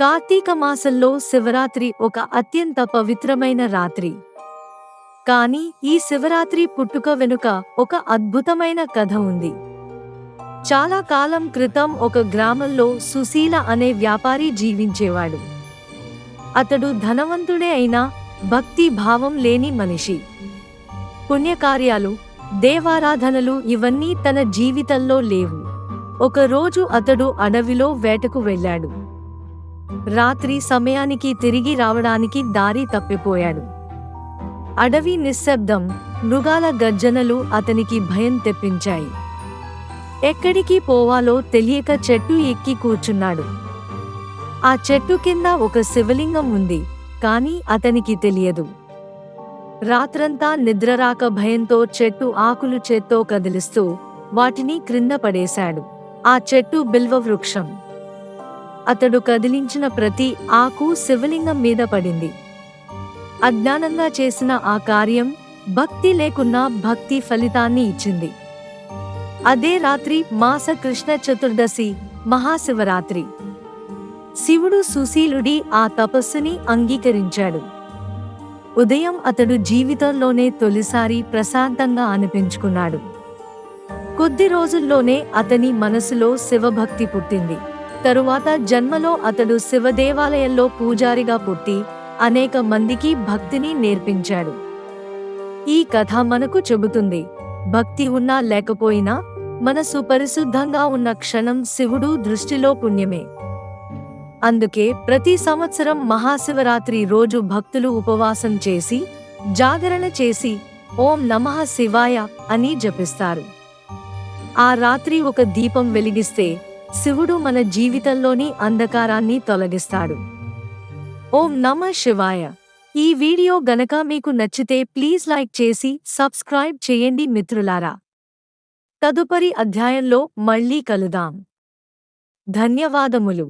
కార్తీక మాసంలో శివరాత్రి ఒక అత్యంత పవిత్రమైన రాత్రి. కానీ ఈ శివరాత్రి పుట్టుక వెనుక ఒక అద్భుతమైన కథ ఉంది. చాలా కాలం క్రితం ఒక గ్రామంలో సుశీల అనే వ్యాపారి జీవించేవాడు. అతడు ధనవంతుడే అయినా భక్తి భావం లేని మనిషి. పుణ్యకార్యాలు దేవారాధనలు ఇవన్నీ తన జీవితంలో లేవు. ఒకరోజు అతడు అడవిలో వేటకు వెళ్ళాడు. రాత్రి సమయానికి తిరిగి రావడానికి దారి తప్పిపోయాడు. అడవి నిశ్శబ్దం మృగాల గర్జనలు అతనికి భయం తెప్పించాయి. ఎక్కడికి పోవాలో తెలియక చెట్టు ఎక్కి కూర్చున్నాడు. ఆ చెట్టు కింద ఒక శివలింగం ఉంది కానీ అతనికి తెలియదు. రాత్రంతా నిద్రరాక భయంతో చెట్టు ఆకులు చేత్తో కదిలిస్తూ వాటిని క్రింద పడేశాడు. ఆ చెట్టు బిల్వ వృక్షం అతడు కదిలించిన ప్రతి ఆకు శివలింగం మీద పడింది. అజ్ఞానంగా చేసిన ఆ కార్యం భక్తి లేకున్నా భక్తి ఫలితాన్ని ఇచ్చింది. అదే రాత్రి మాస కృష్ణ చతుర్దశి మహాశివరాత్రి. శివుడు సుశీలుడి ఆ తపస్సుని అంగీకరించాడు. ఉదయం అతడు జీవితంలోనే తొలిసారి ప్రశాంతంగా అనిపించుకున్నాడు. కొద్ది రోజుల్లోనే అతని మనసులో శివభక్తి పుట్టింది. తరువాత జన్మలో అతడు శివదేవాలయంలో పూజారిగా పుట్టి అనేక మందికి భక్తిని నేర్పించాడు. ఈ కథ మనకు చెబుతుంది భక్తి ఉన్నా లేకపోయినా మనసు పరిశుద్ధంగా ఉన్న క్షణం శివుడు దృష్టిలో పుణ్యమే. అందుకే ప్రతి సంవత్సరం మహాశివరాత్రి రోజు భక్తులు ఉపవాసం చేసి జాగరణ చేసి ఓం నమః శివాయ అని జపిస్తారు. ఆ రాత్రి ఒక దీపం వెలిగిస్తే శివుడు మన జీవితంలోని అంధకారాన్ని తొలగిస్తాడు. ఓం నమ శివాయ. ఈ వీడియో గనక మీకు నచ్చితే ప్లీజ్ లైక్ చేసి సబ్స్క్రైబ్ చేయండి మిత్రులారా. తదుపరి అధ్యాయంలో మళ్ళీ కలుదాం ధన్యవాదములు.